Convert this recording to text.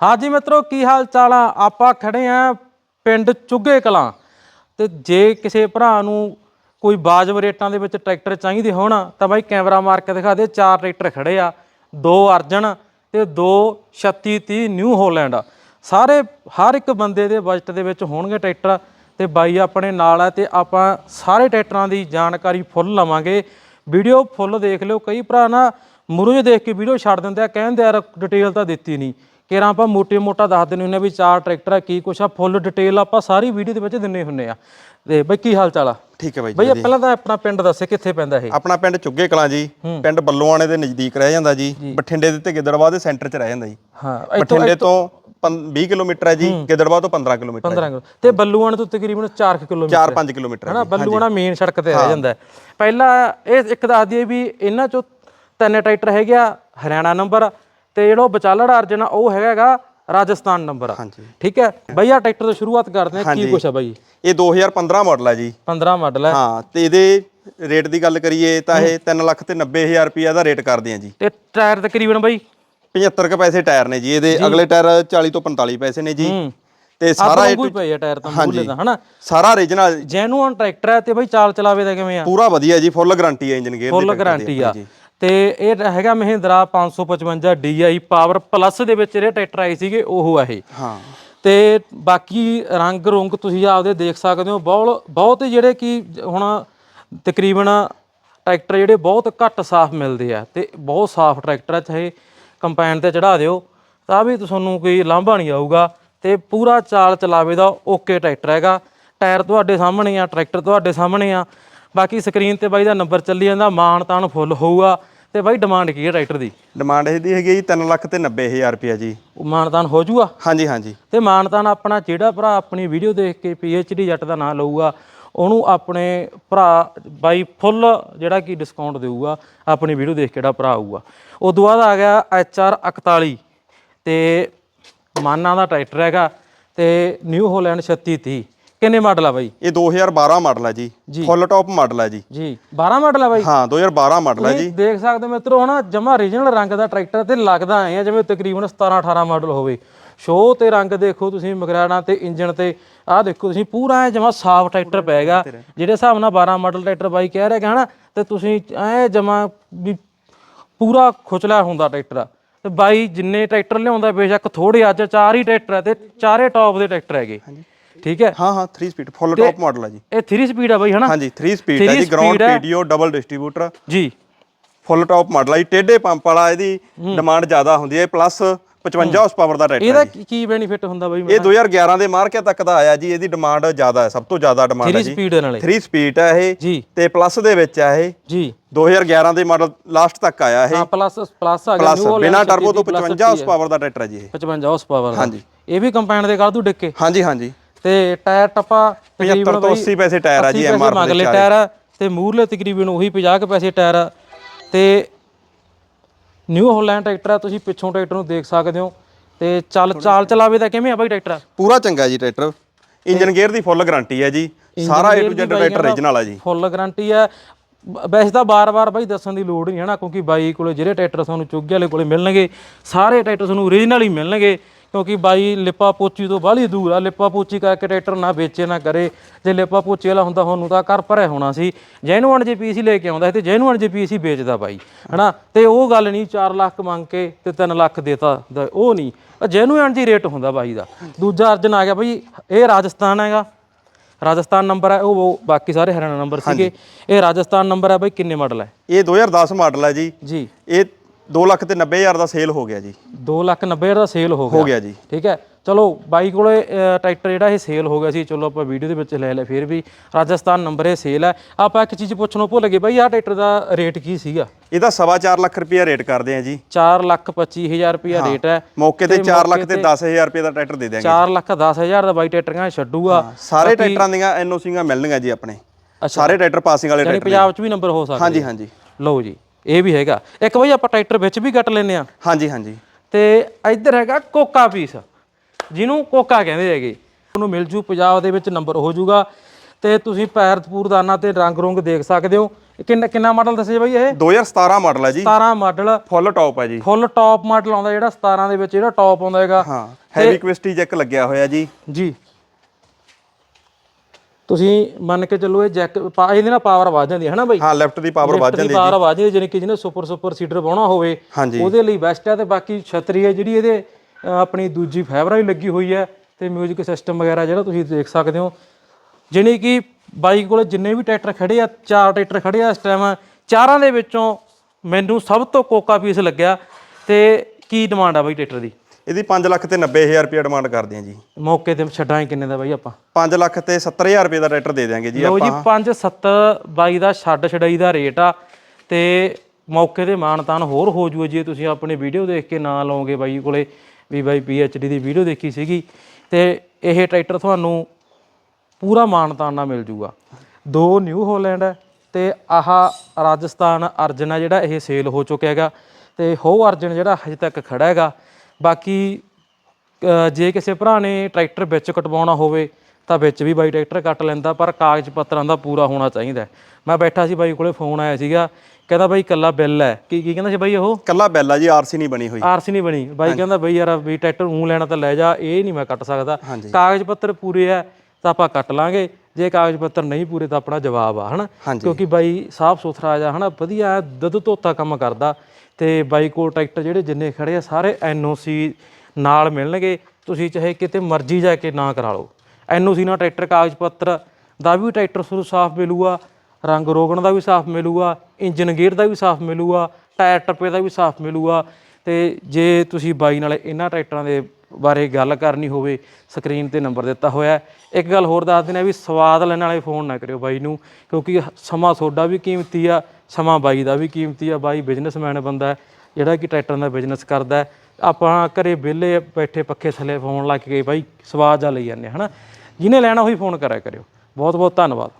ਹਾਂਜੀ ਮਿੱਤਰੋ, ਕੀ ਹਾਲ ਚਾਲ ਆ? ਆਪਾਂ ਖੜੇ ਆ ਪਿੰਡ ਚੁੱਗੇ ਕਲਾਂ। ਤੇ ਜੇ ਕਿਸੇ ਭਰਾ ਨੂੰ ਕੋਈ ਬਾਜਬ ਰੇਟਾਂ ਦੇ ਵਿੱਚ ਟਰੈਕਟਰ ਚਾਹੀਦੇ ਹੋਣ, ਤਾਂ ਬਾਈ ਕੈਮਰਾ ਮਾਰ ਕੇ ਦਿਖਾ ਦੇ। ਚਾਰ ਟਰੈਕਟਰ ਖੜੇ ਆ, ਦੋ ਅਰਜਨ ਤੇ ਦੋ 3630 ਨਿਊ ਹੋਲੈਂਡ। ਸਾਰੇ, ਹਰ ਇੱਕ ਬੰਦੇ ਦੇ ਬਜਟ ਦੇ ਵਿੱਚ ਹੋਣਗੇ ਟਰੈਕਟਰ ਤੇ ਬਾਈ ਆਪਣੇ ਨਾਲ ਆ ਤੇ ਆਪਾਂ ਸਾਰੇ ਟਰੈਕਟਰਾਂ ਦੀ ਜਾਣਕਾਰੀ ਫੁੱਲ ਲਵਾਂਗੇ। ਵੀਡੀਓ ਫੁੱਲ ਦੇਖ ਲਿਓ। ਕਈ ਭਰਾ ਨਾ ਮੁਰੂ ਜਿਹੇ ਦੇਖ ਕੇ ਵੀਡੀਓ ਛੱਡ ਦਿੰਦੇ ਆ, ਕਹਿੰਦੇ ਯਾਰ, ਡਿਟੇਲ ਤਾਂ ਦਿੱਤੀ ਨਹੀਂ। ਕਿਰਾਂ ਆਪਾਂ ਮੋਟੇ ਮੋਟਾ ਦੱਸ ਹੁੰਦੇ ਆ ਵੀ ਚਾਰ ਟਰੈਕਟਰ ਆ ਕੀ ਕੁਛ ਆ ਫੁੱਲ ਡਿਟੇਲ ਆਪਾਂ ਸਾਰੀ ਵੀਡੀਓ ਦੇ ਵਿੱਚ ਦਿੰਨੇ ਹੁੰਨੇ ਆ। ਤੇ ਬਈ ਕੀ ਹਾਲ ਚਾਲ ਆ? ਠੀਕ ਹੈ ਬਾਈ ਜੀ ਬਈ ਪਹਿਲਾਂ ਤਾਂ ਆਪਣਾ ਪਿੰਡ ਦੱਸੇ ਕਿੱਥੇ ਪੈਂਦਾ ਇਹ? ਆਪਣਾ ਪਿੰਡ ਚੁੱਗੇ ਕਲਾਂ ਜੀ। ਪਿੰਡ ਬੱਲੋਆਣੇ ਦੇ ਨਜ਼ਦੀਕ ਰਹਿ ਜਾਂਦਾ ਜੀ। ਬਠਿੰਡੇ ਦੇ ਤੇ ਗਿੱਦੜਬਾਹ ਦੇ ਸੈਂਟਰ 'ਚ ਰਹਿ ਜਾਂਦਾ ਜੀ। ਹਾਂ ਬਠਿੰਡੇ ਤੋਂ ਪੰ- 20 ਕਿਲੋਮੀਟਰ ਹੈ ਜੀ ਗਿੱਦੜਬਾਹ ਤੋਂ 15 ਕਿਲੋਮੀਟਰ 15 ਕਿਲੋ ਤੇ ਬੱਲੂਆਣ ਤੋਂ ਤਕਰੀਬਨ 4 ਕਿਲੋਮੀਟਰ 4-5 ਕਿਲੋਮੀਟਰ ਹੈ ਹਨਾ? ਬੱਲੂਆਣਾ ਮੇਨ ਸੜਕ ਤੇ ਰਹਿ ਜਾਂਦਾ। ਪਹਿਲਾਂ ਇਹ ਇੱਕ ਦੱਸ ਦਈਏ ਵੀ ਇਹਨਾਂ ਚੋਂ ਤਿੰਨ ਟਰੈਕਟਰ ਹੈਗੇ ਆ ਹਰਿਆਣਾ ਨੰਬਰ ਤੇ ਜਿਹੜਾ ਵਿਚਾਲੜ ਅਰਜਨ ਆ ਉਹ ਹੈਗਾ ਰਾਜਸਥਾਨ ਨੰਬਰ ਹਾਂਜੀ। ਠੀਕ ਹੈ? ਬਈ ਆ ਟਰੈਕਟਰ ਤੋਂ ਸ਼ੁਰੂਆਤ ਕਰਦੇ ਆ ਕੀ ਕੁਛ ਆ ਬਾਈ? ਇਹ 2015 ਮਾਡਲ ਹੈ ਜੀ। 15 ਮਾਡਲ ਹੈ ਹਾਂ ਤੇ ਇਹਦੇ ਰੇਟ ਦੀ ਗੱਲ ਕਰੀਏ ਤਾਂ ਇਹ 3 ਲੱਖ ਤੇ 90000 ਰੁਪਏ ਦਾ ਰੇਟ ਕਰਦੇ ਆ ਜੀ। ਤੇ ਟਾਇਰ ਤਕਰੀਬਨ ਬਾਈ? 75 ਕ ਪੈਸੇ ਟਾਇਰ ਨੇ ਜੀ। ਇਹਦੇ ਅਗਲੇ ਟਾਇਰ 40 ਤੋਂ 45 ਪੈਸੇ ਨੇ ਜੀ। ਤੇ ਸਾਰਾ ਇਹ ਕੋਈ ਪਈ ਆ ਟਾਇਰ ਤਾਂ ਮੂਲੇ ਦਾ ਹਨਾ? ਸਾਰਾ origignal ਜੈਨੂਅਨ ਟਰੈਕਟਰ ਹੈ ਤੇ ਬਈ ਚਾਲ ਚਲਾਵੇ ਦਾ ਕਿਵੇਂ ਆ? ਪੂਰਾ ਵਧੀਆ ਜੀ ਫੁੱਲ ਗਾਰੰਟੀ ਹੈ ਇੰਜਨ ਗੇਅਰ ਫੁੱਲ ਗਾਰੰਟੀ ਆ। ਤੇ ਇਹ ਹੈਗਾ ਮਹਿੰਦਰਾ 555 DI ਪਾਵਰ ਪਲੱਸ ਦੇ ਵਿੱਚ ਜਿਹੜੇ ਟਰੈਕਟਰ ਆਏ ਸੀਗੇ ਉਹ ਆ ਇਹ। ਹਾਂ। ਤੇ ਬਾਕੀ ਰੰਗ ਰੁੰਗ ਤੁਸੀਂ ਆਪਦੇ ਦੇਖ ਸਕਦੇ ਹੋ ਬਹੁਤ ਬਹੁਤ ਜਿਹੜੇ ਕਿ ਹੁਣ ਤਕਰੀਬਨ ਟਰੈਕਟਰ ਜਿਹੜੇ ਬਹੁਤ ਘੱਟ ਸਾਫ਼ ਮਿਲਦੇ ਆ ਤੇ ਬਹੁਤ ਸਾਫ਼ ਟਰੈਕਟਰ ਆ ਚਾਹੇ ਕੰਪਾਈਨ ਤੇ ਚੜਾ ਦਿਓ ਤਾਂ ਵੀ ਤੁਹਾਨੂੰ ਕੋਈ ਲਾਂਭਾ ਨਹੀਂ ਆਊਗਾ ਤੇ ਪੂਰਾ ਚਾਲ ਚਲਾਵੇ ਦਾ ਓਕੇ ਟਰੈਕਟਰ ਹੈਗਾ। ਟਾਇਰ ਤੁਹਾਡੇ ਸਾਹਮਣੇ ਆ ਟਰੈਕਟਰ ਤੁਹਾਡੇ ਸਾਹਮਣੇ ਆ ਬਾਕੀ ਸਕਰੀਨ ਤੇ ਬਾਈ ਦਾ ਨੰਬਰ ਚੱਲੀ ਜਾਂਦਾ ਮਾਨ ਤਾਨ ਫੁੱਲ ਹੋਊਗਾ। ਤੇ ਬਾਈ ਡਿਮਾਂਡ ਕੀ ਹੈ ਟਰੈਕਟਰ ਦੀ? ਡਿਮਾਂਡ ਇਹਦੀ ਹੈਗੀ ਜੀ 3 ਲੱਖ ਤੇ 90000 ਰੁਪਏ ਜੀ। ਉਹ ਮਾਨਤਾਨ ਹੋ ਜਾਊਗਾ ਹਾਂਜੀ ਹਾਂਜੀ। ਤੇ ਮਾਨਤਾਨ ਆਪਣਾ ਜਿਹੜਾ ਭਰਾ ਆਪਣੀ ਵੀਡੀਓ ਦੇਖ ਕੇ ਡੀ ਜੱਟ ਦਾ ਨਾਮ ਲਊਗਾ ਉਹਨੂੰ ਆਪਣੇ ਭਰਾ ਬਾਈ ਫੁੱਲ ਜਿਹੜਾ ਕਿ ਡਿਸਕਾਊਂਟ ਦੇਊਗਾ ਆਪਣੀ ਵੀਡੀਓ ਦੇਖ ਕੇ ਜਿਹੜਾ ਭਰਾ ਆਊਗਾ। ਉਦੋਂ ਬਾਅਦ ਆ ਗਿਆ HR 41 ਤੇ ਮਾਨਾ ਦਾ ਟਰੈਕਟਰ ਹੈਗਾ ਤੇ ਨਿਊ ਹੋਲੈਂਡ 3630 ਕਿੰਨੇ ਮਾਡਲ ਆ ਬਾਈ? ਇਹ 2012 ਮਾਡਲ ਹੈ ਜੀ। ਫੁੱਲ ਟੌਪ ਮਾਡਲ ਹੈ ਜੀ। ਜੀ 12 ਮਾਡਲ ਆ ਬਾਈ? ਹਾਂ 2012 ਮਾਡਲ ਹੈ ਜੀ। ਦੇਖ ਸਕਦੇ ਮਿੱਤਰੋ ਹਨਾ ਜਮਾ ਰੀਜਨਲ ਰੰਗ ਦਾ ਟਰੈਕਟਰ ਤੇ ਲੱਗਦਾ ਐ ਆ ਜਿਵੇਂ ਤਕਰੀਬਨ 17 18 ਮਾਡਲ ਹੋਵੇ। ਸ਼ੋਅ ਤੇ ਰੰਗ ਦੇਖੋ ਤੁਸੀਂ ਮਗਰਾਣਾ ਤੇ ਇੰਜਨ ਤੇ ਆਹ ਦੇਖੋ ਤੁਸੀਂ ਪੂਰਾ ਐ ਜਮਾ ਸਾਫ਼ ਟਰੈਕਟਰ ਪੈਗਾ ਜਿਹੜੇ ਹਿਸਾਬ ਨਾਲ 12 ਮਾਡਲ ਟਰੈਕਟਰ ਬਾਈ ਕਹਿ ਰਿਹਾ ਹਨਾ ਤੇ ਤੁਸੀਂ ਐ ਜਮਾ ਵੀ ਪੂਰਾ ਖੁਚਲਾ ਹੁੰਦਾ ਟਰੈਕਟਰ ਤੇ ਬਾਈ ਜਿੰਨੇ ਟਰੈਕਟਰ ਲਿਆਉਂਦਾ ਬੇਸ਼ੱਕ ਥੋੜੇ ਅੱਜ ਚਾਰ ਹੀ ਟਰੈਕਟਰ ਤੇ ਚਾਰੇ ਟੌਪ ਦੇ ਟਰੈਕਟਰ ਹੈਗੇ। ਠੀਕ ਹੈ? ਹਾਂ ਹਾਂ 3 ਸਪੀਡ ਫੁੱਲ ਟੌਪ ਮਾਡਲ ਹੈ ਜੀ। ਇਹ 3 ਸਪੀਡ ਆ ਬਾਈ ਹਨਾ? ਹਾਂਜੀ 3 ਸਪੀਡ ਹੈ ਜੀ ਗਰਾਊਂਡ। ਪੀਡੀਓ ਡਬਲ ਡਿਸਟ੍ਰੀਬਿਊਟਰ ਜੀ। ਫੁੱਲ ਟੌਪ ਮਾਡਲ ਹੈ ਟੇਢੇ ਪੰਪ ਵਾਲਾ ਇਹਦੀ ਡਿਮਾਂਡ ਜ਼ਿਆਦਾ ਹੁੰਦੀ ਹੈ ਪਲੱਸ 55 ਹਾਰਸ ਪਾਵਰ ਦਾ ਟਰੈਕਟਰ ਇਹਦਾ ਕੀ- ਬੈਨੀਫਿਟ ਹੁੰਦਾ ਬਾਈ। ਇਹ 2011 ਦੇ ਮਾਰਕੇ ਤੱਕ ਦਾ ਆਇਆ ਜੀ ਇਹਦੀ ਡਿਮਾਂਡ ਜ਼ਿਆਦਾ ਹੈ ਸਭ ਤੋਂ ਜ਼ਿਆਦਾ ਡਿਮਾਂਡ ਹੈ 3 ਜੀ। ਸਪੀਡ ਨਾਲੇ। 3 ਸਪੀਡ ਹੈ ਇਹ ਤੇ ਪਲੱਸ ਦੇ ਵਿੱਚ ਹੈ ਇਹ। ਜੀ। 2011 ਦੇ ਮਾਡਲ ਲਾਸਟ ਤੱਕ ਆਇਆ ਇਹ। ਹਾਂ ਪਲੱਸ ਪਲੱਸ ਆ ਗਿਆ। ਨਿਊ ਬਿਨਾ ਟਰਬੋ ਤੋਂ 55 ਹਾਰਸ ਪਾਵਰ ਦਾ ਟਰੈਕਟਰ ਹੈ ਜੀ ਇਹ। 55 ਹਾਰਸ ਪਾਵਰ ਹਾਂਜੀ। ਇਹ ਵੀ ਕੰਪਾਈਨ ਦੇ ਕਾਲ ਤੂੰ ਡਿੱਕੇ ਹਾਂਜੀ ਹਾਂਜੀ। ਤੇ ਟਾਇਰ ਟੱਪਾ 75 ਤੋਂ 80 ਪੈਸੇ ਟਾਇਰ ਆ ਜੀ MR ਦੇ ਮਗਲੇ ਟਾਇਰ ਤੇ ਮੂਰਲੇ ਤਕਰੀਬਨ ਉਹੀ 50 ਕੁ ਪੈਸੇ ਟਾਇਰ ਆ। ਤੇ ਨਿਊ ਹੋਲੈਂਡ ਟਰੈਕਟਰ ਆ ਤੁਸੀਂ ਪਿੱਛੋਂ ਟਰੈਕਟਰ ਨੂੰ ਦੇਖ ਸਕਦੇ ਹੋ। ਤੇ ਚੱਲ ਚਾਲ ਚਲਾਵੇ ਦਾ ਕਿਵੇਂ ਆ ਬਾਈ ਟਰੈਕਟਰ? ਪੂਰਾ ਚੰਗਾ ਜੀ ਟਰੈਕਟਰ। ਇੰਜਨ ਗੇਅਰ ਦੀ ਫੁੱਲ ਗਾਰੰਟੀ ਹੈ ਜੀ। ਸਾਰਾ to Z ਟਰੈਕਟਰ origignal ਆ ਜੀ। ਫੁੱਲ ਗਾਰੰਟੀ ਆ। ਬ- ਵੈਸੇ ਤਾਂ ਬਾਰ-ਬਾਰ ਬਾਈ ਦੱਸਣ ਦੀ ਲੋੜ ਨਹੀਂ ਹੈ ਨਾ ਕਿਉਂਕਿ ਬਾਈ ਕੋਲੇ ਜਿਹੜੇ ਟਰੈਕਟਰ ਤੁਹਾਨੂੰ ਚੁੱਗੇ ਵਾਲੇ ਕੋਲੇ ਮਿਲਣਗੇ ਸਾਰੇ ਟਰੈਕਟਰ ਤੁਹਾਨੂੰ ਓਰੀਜਨਲ ਹੀ ਮਿਲਣਗੇ। ਕਿਉਂਕਿ ਬਾਈ ਲਿਪਾ ਪੋਚੀ ਤੋਂ ਬਾਹਲੀ ਦੂਰ ਆ ਲਿਪਾ ਪੋਚੀ ਕਰਕੇ ਟਰੈਕਟਰ ਨਾ ਵੇਚੇ ਨਾ ਕਰੇ। ਜੇ ਲਿਪਾ ਪੋਚੀ ਵਾਲਾ ਹੁੰਦਾ ਤੁਹਾਨੂੰ ਤਾਂ ਘਰ ਭਰਿਆ ਹੋਣਾ ਸੀ। ਜੈਨੂਅਨ ਜੇ ਪੀਸੀ ਲੈ ਕੇ ਆਉਂਦਾ ਤੇ ਜੈਨੂਅਨ ਜੇ ਪੀਸੀ ਵੇਚਦਾ ਬਾਈ ਹਨਾ? ਤੇ ਉਹ ਗੱਲ ਨਹੀਂ 4 ਲੱਖ ਮੰਗ ਕੇ ਤੇ 3 ਲੱਖ ਦੇਤਾ ਉਹ ਨਹੀਂ। ਜੈਨੂਅਨ ਜੀ ਰੇਟ ਹੁੰਦਾ ਬਾਈ ਦਾ। ਦੂਜਾ ਅਰਜਨ ਆ ਗਿਆ ਬਾਈ ਇਹ ਰਾਜਸਥਾਨ ਹੈਗਾ। ਰਾਜਸਥਾਨ ਨੰਬਰ ਹੈ ਉਹ ਉਹ ਬਾਕੀ ਸਾਰੇ ਹਰਿਆਣਾ ਨੰਬਰ ਸੀਗੇ। ਇਹ ਰਾਜਸਥਾਨ ਨੰਬਰ ਹੈ ਬਾਈ ਕਿੰਨੇ ਮਾਡਲ ਹੈ? ਇਹ 2010 ਮਾਡਲ ਹੈ ਜੀ। ਜੀ। ਇਹ 2 ਲੱਖ ਤੇ 90 ਹਜ਼ਾਰ ਦਾ ਸੇਲ ਹੋ ਗਿਆ ਜੀ। 2 ਲੱਖ 90 ਹਜ਼ਾਰ ਦਾ ਸੇਲ ਹੋ ਗਿਆ। ਹੋ ਗਿਆ ਜੀ। ਠੀਕ ਹੈ। ਚਲੋ ਬਾਈ ਕੋਲੇ ਟਰੈਕਟਰ ਜਿਹੜਾ ਇਹ ਸੇਲ ਹੋ ਗਿਆ ਸੀ ਚਲੋ ਆਪਾਂ ਵੀਡੀਓ ਦੇ ਵਿੱਚ ਲੈ ਲੈ ਫਿਰ ਵੀ ਰਾਜਸਥਾਨ ਨੰਬਰ ਇਹ ਸੇਲ ਹੈ। ਆਪਾਂ ਇੱਕ ਚੀਜ਼ ਪੁੱਛਣੋਂ ਭੁੱਲ ਗਏ ਬਾਈ ਆਹ ਟਰੈਕਟਰ ਦਾ ਰੇਟ ਕੀ ਸੀਗਾ? ਇਹਦਾ ਸਵਾ ਚਾਰ ਲੱਖ ਰੁਪਇਆ ਰੇਟ ਕਰਦੇ ਆ ਜੀ। 4 ਲੱਖ 25 ਹਜ਼ਾਰ ਰੁਪਇਆ ਰੇਟ ਹੈ। ਮੌਕੇ ਤੇ 4 ਲੱਖ ਤੇ 10000 ਰੁਪਏ ਦਾ ਟਰੈਕਟਰ ਦੇ ਦਿਆਂਗੇ। 4 ਲੱਖ 10 ਹਜ਼ਾਰ ਦਾ ਬਾਈ ਟਰੈਕਟਰਾਂ ਛੱਡੂਗਾ। ਸਾਰੇ ਟਰੈਕਟਰਾਂ ਦੀਆਂ ਐਨਓਸੀਆਂ ਮਿਲਣਗੀਆਂ ਜੀ ਆਪਣੇ। ਸਾਰੇ ਟਰੈਕਟਰ ਪਾਸਿੰਗ ਵਾਲੇ ਯਾਨੀ ਟਰੈਕਟਰ ਪੰਜਾਬ 'ਚ ਵੀ ਨੰਬਰ ਹੋ ਸਕਦਾ ਹਾਂਜੀ ਹਾਂਜੀ। ਲਓ ਜੀ। ਇਹ ਵੀ ਹੈਗਾ। ਇੱਕ ਬਾਈ ਆਪਾਂ ਟਰੈਕਟਰ ਵਿੱਚ ਵੀ ਕੱਟ ਲੈਨੇ ਆ ਹਾਂਜੀ ਹਾਂਜੀ। ਤੇ ਇੱਧਰ ਹੈਗਾ ਕੋਕਾ ਪੀਸ। ਜਿਹਨੂੰ ਕੋਕਾ ਕਹਿੰਦੇ ਹੈਗੇ। ਉਹਨੂੰ ਮਿਲ ਜੂ ਪੰਜਾਬ ਦੇ ਵਿੱਚ ਨੰਬਰ ਹੋ ਜਾਊਗਾ ਤੇ ਤੁਸੀਂ ਪੈਰ ਪੂਰਦਾਨਾ ਤੇ ਰੰਗ ਰੁੰਗ ਦੇਖ ਸਕਦੇ ਹੋ। ਕਿੰਨਾ ਕਿੰਨਾ ਮਾਡਲ ਦੱਸਿਆ ਬਾਈ ਇਹ? 2017 ਮਾਡਲ ਹੈ ਜੀ। 17 ਮਾਡਲ। ਫੁੱਲ ਟੌਪ ਹੈ ਜੀ। ਫੁੱਲ ਟੌਪ ਮਾਡਲ ਆਉਂਦਾ ਜਿਹੜਾ 17 ਦੇ ਵਿੱਚ ਜਿਹੜਾ ਟੌਪ ਆਉਂਦਾ ਹੈਗਾ। ਹਾਂ। ਹੈਵੀ ਕਵਿਸਟੀ ਜੈਕ ਲੱਗਿਆ ਹੋਇਆ ਜੀ। ਜੀ। ਤੁਸੀਂ ਮੰਨ ਕੇ ਚੱਲੋ ਇਹ ਜੈਕ ਪਾ- ਇਹਦੇ ਨਾਲ ਪਾਵਰ ਵੱਧ ਜਾਂਦੀ ਹੈ ਹਨਾ ਬਾਈ? ਹਾਂ ਲੈਫਟ ਦੀ ਪਾਵਰ ਵੱਧ ਜਾਂਦੀ ਪਾਵਰ ਵੱਧ ਜਾਂਦੀ ਜਿਹਨੇ ਕਿ ਜਿਹਨੇ ਸੁਪਰ ਸੁਪਰ ਸੀਟਰ ਪਾਉਣਾ ਹੋਵੇ ਉਹਦੇ ਲਈ ਬੈਸਟ ਹੈ ਤੇ ਬਾਕੀ ਛਤਰੀ ਹੈ ਜਿਹੜੀ ਇਹਦੇ ਆਪਣੀ ਦੂਜੀ ਫਾਈਬਰ ਵਾਲੀ ਲੱਗੀ ਹੋਈ ਹੈ ਤੇ 뮤직 ਸਿਸਟਮ ਵਗੈਰਾ ਜਿਹੜਾ ਤੁਸੀਂ ਦੇਖ ਸਕਦੇ ਹੋ। ਜਿਹਨੇ ਕਿ ਬਾਈਕ ਕੋਲ ਜਿੰਨੇ ਵੀ ਟਰੈਕਟਰ ਖੜੇ ਆ ਚਾਰ ਟਰੈਕਟਰ ਖੜੇ ਆ ਇਸ ਟਾਈਮ ਚਾਰਾਂ ਦੇ ਵਿੱਚੋਂ ਮੈਨੂੰ ਸਭ ਤੋਂ ਕੋਕਾ ਪੀਸ ਲੱਗਿਆ ਤੇ ਕੀ ਡਿਮਾਂਡ ਆ ਬਾਈ ਟਰੈਕਟਰ ਦੀ? ਇਹਦੀ 5 ਲੱਖ ਤੇ 90000 ਰੁਪਏ ਡਿਮਾਂਡ ਕਰਦੇ ਆ ਜੀ। ਮੌਕੇ ਤੇ ਛੱਡਾਂ ਕਿੰਨੇ ਦਾ ਬਾਈ ਆਪਾਂ? 5 ਲੱਖ ਤੇ 70000 ਰੁਪਏ ਦਾ ਟਰੈਕਟਰ ਦੇ ਦਿਆਂਗੇ ਜੀ ਲਓ ਜੀ 5 7 ਬਾਈ ਦਾ ਛੱਡ ਛਡਾਈ ਦਾ ਰੇਟ ਆ। ਤੇ ਮੌਕੇ ਤੇ ਮਾਨਤਾਨ ਹੋਰ ਹੋ ਜੂਏ ਜੇ ਤੁਸੀਂ ਆਪਣੀ ਵੀਡੀਓ ਦੇਖ ਕੇ ਨਾ ਲਾਓਗੇ ਬਾਈ ਕੋਲੇ ਵੀ ਬਾਈ PhD ਦੀ ਵੀਡੀਓ ਦੇਖੀ ਸੀਗੀ। ਤੇ ਇਹ ਟਰੈਕਟਰ ਤੁਹਾਨੂੰ ਪੂਰਾ ਮਾਨਤਾਨ ਨਾਲ ਮਿਲ ਜੂਗਾ। ਦੋ ਨਿਊ ਹੋਲੈਂਡ ਹੈ ਤੇ ਆਹ ਰਾਜਸਥਾਨ ਅਰਜਨ ਆ ਜਿਹੜਾ ਇਹ ਸੇਲ ਹੋ ਚੁੱਕਿਆ ਹੈਗਾ। ਤੇ ਹੋ ਅਰਜਨ ਜਿਹੜਾ ਹਜੇ ਤੱਕ ਖੜਾ ਹੈਗਾ। ਬਾਕੀ ਅ, ਜੇ ਕਿਸੇ ਭਰਾ ਨੇ ਟਰੈਕਟਰ ਵਿੱਚ ਕਟਵਾਉਣਾ ਹੋਵੇ ਤਾਂ ਵਿੱਚ ਵੀ ਬਾਈ ਟਰੈਕਟਰ ਕੱਟ ਲੈਂਦਾ ਪਰ ਕਾਗਜ਼ ਪੱਤਰਾਂ ਦਾ ਪੂਰਾ ਹੋਣਾ ਚਾਹੀਦਾ ਹੈ। ਮੈਂ ਬੈਠਾ ਸੀ ਬਾਈ ਕੋਲੇ ਫੋਨ ਆਇਆ ਸੀਗਾ ਕਹਿੰਦਾ ਬਾਈ ਕੱਲਾ ਬਿੱਲ ਹੈ। ਕੀ ਕੀ ਕਹਿੰਦਾ ਸੀ ਬਾਈ ਉਹ? ਕੱਲਾ ਬੈਲ ਆ ਜੀ ਆਰਸੀ ਨਹੀਂ ਬਣੀ ਹੋਈ। ਆਰਸੀ ਨਹੀਂ ਬਣੀ। ਬਾਈ ਕਹਿੰਦਾ ਬਈ ਯਾਰ ਵੀ ਟਰੈਕਟਰ ਨੂੰ ਲੈਣਾ ਤਾਂ ਲੈ ਜਾ ਇਹ ਨਹੀਂ ਮੈਂ ਕੱਟ ਸਕਦਾ। ਕਾਗਜ਼ ਪੱਤਰ ਪੂਰੇ ਆ ਤਾਂ ਆਪਾਂ ਕੱਟ ਲਾਂਗੇ। ਜੇ ਕਾਗਜ਼ ਪੱਤਰ ਨਹੀਂ ਪੂਰੇ ਤਾਂ ਆਪਣਾ ਜਵਾਬ ਆ ਹਨਾ। ਕਿਉਂਕਿ ਬਾਈ ਸਾਫ਼ ਸੁਥਰਾ ਜਾ ਹਨਾ? ਵਧੀਆ ਦੁੱਧ ਧੋਤਾ ਕੰਮ ਕਰਦਾ। ਤੇ ਬਾਈ ਕੋਲ ਟਰੈਕਟਰ ਜਿਹੜੇ ਜਿੰਨੇ ਖੜੇ ਆ, ਸਾਰੇ ਐਨਓਸੀ ਨਾਲ ਮਿਲਣਗੇ। ਤੁਸੀਂ ਚਾਹੇ ਕਿਤੇ ਮਰਜ਼ੀ ਜਾ ਕੇ ਨਾ ਕਰਾ ਲਓ। ਐਨਓਸੀ ਨਾਲ ਟਰੈਕਟਰ, ਕਾਗਜ਼ ਪੱਤਰ ਦਾ ਵੀ ਟਰੈਕਟਰ ਤੁਹਾਨੂੰ ਸਾਫ਼ ਮਿਲੂਗਾ। ਰੰਗ ਰੋਗਣ ਦਾ ਵੀ ਸਾਫ਼ ਮਿਲੂਗਾ। ਇੰਜਨ ਗੇਅਰ ਦਾ ਵੀ ਸਾਫ਼ ਮਿਲੂਗਾ। ਟਾਇਰ ਟੱਪੇ ਦਾ ਵੀ ਸਾਫ਼ ਮਿਲੂਗਾ। ਤੇ ਜੇ ਤੁਸੀਂ ਬਾਈ ਨਾਲ ਇਹਨਾਂ ਟਰੈਕਟਰਾਂ ਦੇ ਬਾਰੇ ਗੱਲ ਕਰਨੀ ਹੋਵੇ, ਸਕਰੀਨ ਤੇ ਨੰਬਰ ਦਿੱਤਾ ਹੋਇਆ ਇੱਕ ਗੱਲ ਹੋਰ ਦੱਸ ਦਿੰਦੇ ਆ ਵੀ ਸਵਾਦ ਲੈਣ ਵਾਲੇ ਫੋਨ ਨਾ ਕਰਿਓ ਬਾਈ ਨੂੰ, ਕਿਉਂਕਿ ਸਮਾਂ ਤੁਹਾਡਾ ਵੀ ਕੀਮਤੀ ਆ। ਸਮਾਂ ਬਾਈ ਦਾ ਵੀ ਕੀਮਤੀ ਆ ਬਾਈ ਬਿਜ਼ਨਸਮੈਨ ਬੰਦਾ ਜਿਹੜਾ ਕਿ ਟਰੈਕਟਰਾਂ ਦਾ ਬਿਜ਼ਨਸ ਕਰਦਾ ਆਪਾਂ ਘਰੇ ਵਿਹਲੇ ਬੈਠੇ ਪੱਖੇ ਥੱਲੇ ਫੋਨ ਲਾ ਕੇ ਬਾਈ ਸਵਾਦ ਜਾ ਲਈ ਜਾਂਦੇ ਹਾਂ, ਹਨਾ? ਜਿਹਨੇ ਲੈਣਾ ਉਹੀ ਫੋਨ ਕਰਿਆ ਕਰਿਓ। ਬਹੁਤ ਬਹੁਤ ਧੰਨਵਾਦ।